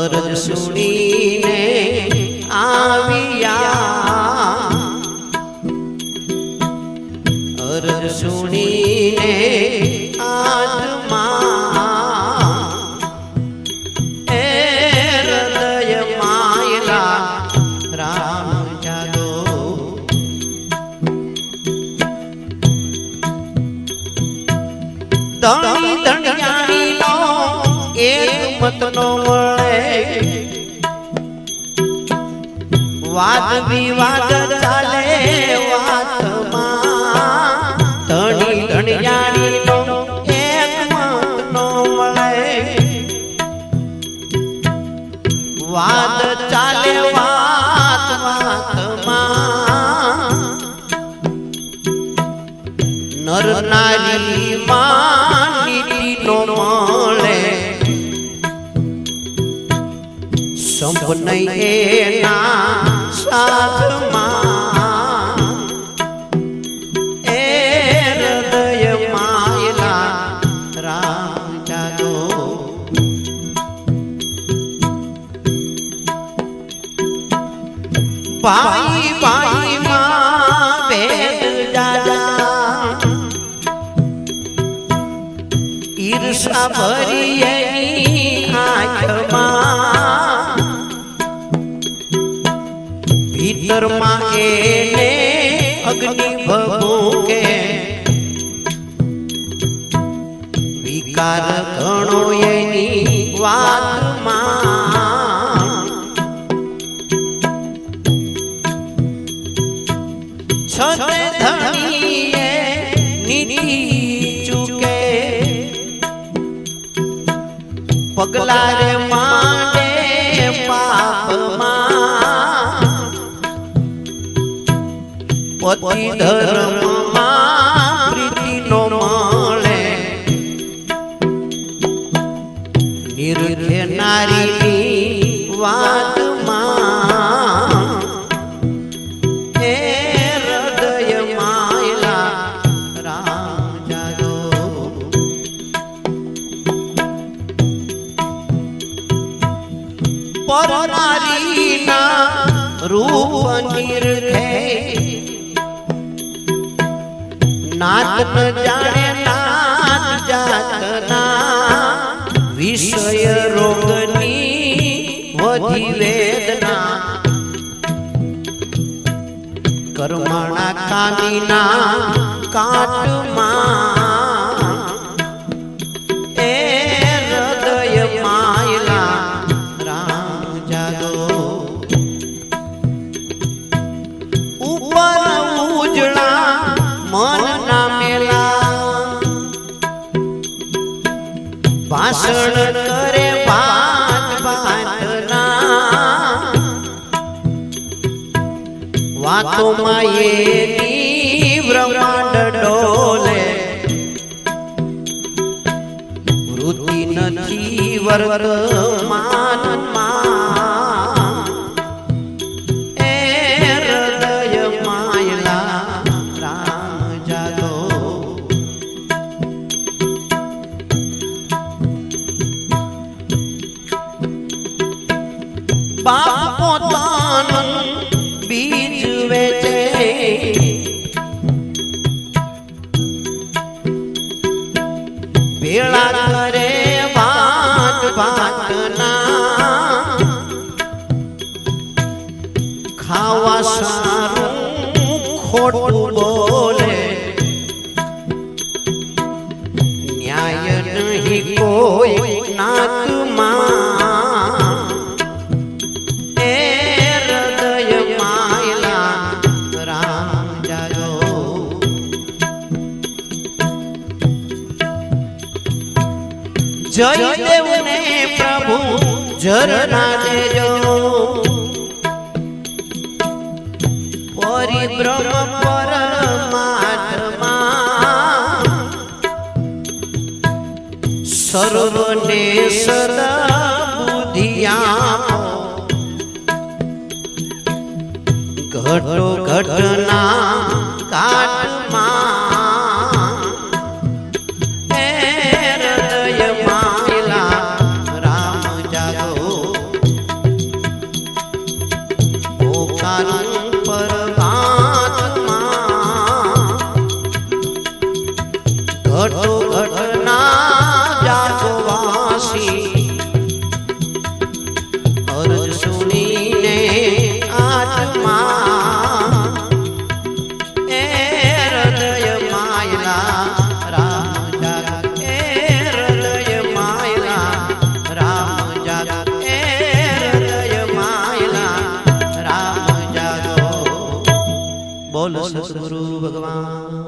અરજ સુણીને આવ્યા. અરજ સુણીને આત્મા એ હૃદય માયલા રામ જાગો ધણિયાણીનો એક મતનો મળે વાદ વિવાદ ચાલે વાતમાં. ધણી ધણિયાણીનો એક મતનો મળે. વાત ચાલે સંપનય એના સાથમાં એ હૃદય માયલા રામ જાગો ભાઈ ભાઈ માં ઈર્ષા ભરી આંખમાં ભીતરમાં એને અગ્નિ ભભૂકે વિકાર ઘણો એની વાતમાં છતે ધણીએ નીતિ ચૂકે પગલા રે માંડે પાપમાં પતિ ધર્મમાં પ્રીતિનો મળે નિર્ખે નારીની વાતમાં હે હૃદય માયલા રામ જાગો પરનારીના રૂપ નિરખે नाथ न जाने नाथ जातना। विषय रोगनी वधि वेदना। कर्मणा कामिना काटमा। ભાષણ કરે વાત ભાતના વાતોમાં એ બ્રહ્માંડ ડોલે વૃત્તિ નથી વર્તમાનમાં બાપ જય દેવને પ્રભુ ઝરના દેજો પરિબ્રહ્મ પરમાત્મા સર્વને સદા બુધિયા ઘટો ઘટના કાટમાં सदगुरु भगवान।